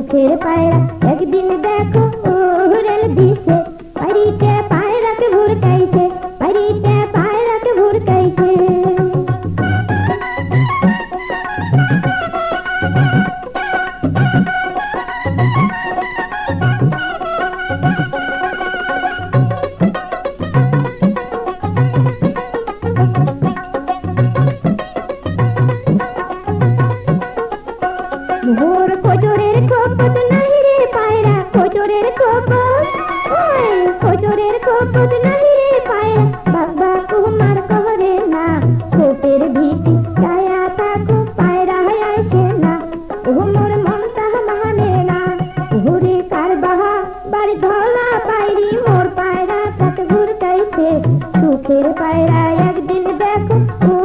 সুখের পায়রা একদিন দেখো উড়েল সুখের পায়রা একদিন দেখো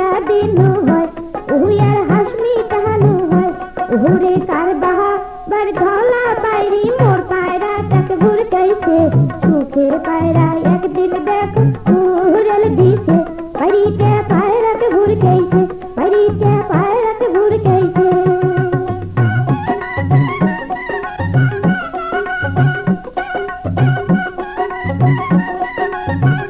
শিখিয়া দিনু হয় উহিয়ার হাসমি টাহানো হয়? ঘুরে কার বাহা বার ধলা পায়রি মোর পায়রাটাকে ভুরকাইছে সুখের পায়রা একদিন দেখো উড়ল দিছে। বাড়িতে পায়রাকে ভুরকাইছে বাড়িতে পায়রাকে ভুরকাইছে শস্যা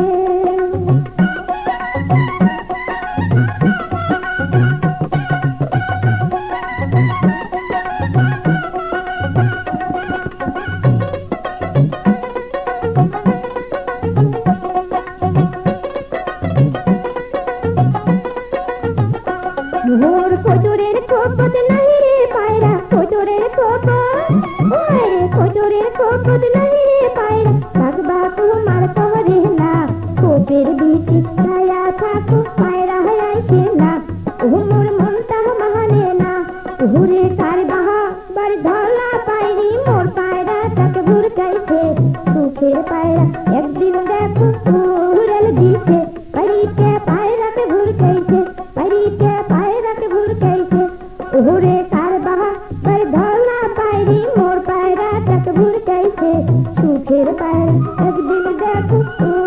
কোজরের নাই রে পায়রা বাগবা তোমার তরে না। কোপের বিটি ছায়া থাকো পায়রা হাইছে না। ও মোর মনটা মানে না। ঘুরে কার বাহা বার ধলা পায়রি, মোর পায়রা তাকে ভুরকাইছে। সুখের পায়রা একদিন দেখো As